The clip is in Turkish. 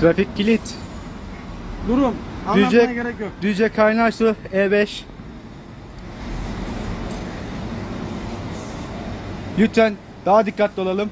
Trafik kilit. Durum. Anlatmaya Düzce, gerek yok. Düzce Kaynarsu E5. Lütfen daha dikkatli olalım.